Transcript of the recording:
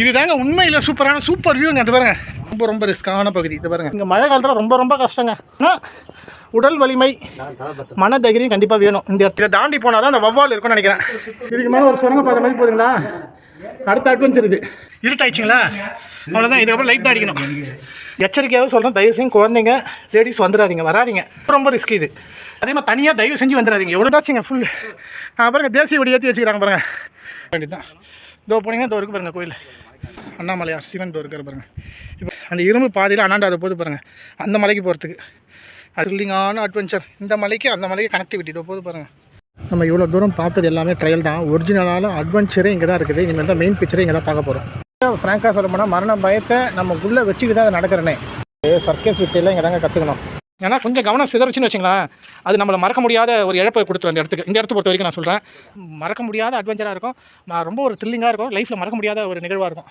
இதுதாங்க உண்மையில் சூப்பரான சூப்பர் வியூங்க அது பாருங்க. ரொம்ப ரொம்ப ரிஸ்க்கான பகுதி. இது பாருங்க. இங்கே மழை காலத்தில் ரொம்ப ரொம்ப கஷ்டங்க. ஆனால் உடல் வலிமை மன தைரியம் கண்டிப்பாக வேணும். இந்த இடத்துல. தாண்டி போனால் தான் அந்த வவ்வால் இருக்கும்னு நினைக்கிறேன். இதுக்கு மேலே ஒரு சுரங்க பாதை மாதிரி போகுதுங்களா அடுத்த அட்வென்ச்சர் இது. இருட்டாயிடுச்சுங்களா? அவ்வளோதான் இதுக்கப்புறம் லைட் தான் அடிக்கணும். எச்சரிக்கையாக சொல்கிறேன் தயவு செஞ்சு குழந்தைங்க லேடிஸ் வந்துடாதீங்க. வராதிங்க. ரொம்ப ரிஸ்க் இது. அதே மாதிரி தனியாக தயவு செஞ்சு வந்துடாதீங்க. எவ்வளோதாச்சுங்க ஃபுல் பாருங்க. தேசிய வடி ஏற்றி வச்சுக்கிறாங்க பாருங்க. வேண்டியதான் இதோ போனீங்கன்னா இதோ இருக்கு பாருங்கள் கோயில். அண்ணாமலையார் சிவன் இருக்கிற பாருங்கள் இப்போ அந்த இரும்பு பாதையில் அண்ணாண்டாத போது பாருங்கள் அந்த மலைக்கு போகிறதுக்கு அது த்ரில்லிங்கான அட்வென்ச்சர் இந்த மலைக்கு அந்த மலைக்கு கனெக்டிவிட்டி இதை போது பாருங்கள் நம்ம இவ்வளோ தூரம் பார்த்தது எல்லாமே ட்ரையல் தான். ஒரிஜினலான அட்வென்ச்சரே இங்கே தான் இருக்குது. இனிமேல் தான் மெயின் பிக்சரே இங்கே தான் பார்க்க போகிறோம் ஃப்ராங்காக சொல்ல போனால் மரண பயத்தை நமக்குள்ளே வச்சுக்கிட்டு தான் அதை நடக்கிறனே. சர்க்கஸ் வித்தையெல்லாம் இங்கே தாங்க கற்றுக்கணும் ஏன்னா கொஞ்சம் கவனம் சிதறச்சுன்னு வச்சுங்களேன் அது நம்மளை மறக்க முடியாத ஒரு இழப்பை கொடுத்துரும் அந்த இடத்துக்கு. இந்த இடத்த பொறுத்த வரைக்கும் நான் சொல்கிறேன் மறக்க முடியாத அட்வென்ச்சராக இருக்கும். ரொம்ப ஒரு த்ரில்லிங்காக இருக்கும். லைஃப்பில் மறக்க முடியாத ஒரு நிகழ்வாக இருக்கும்.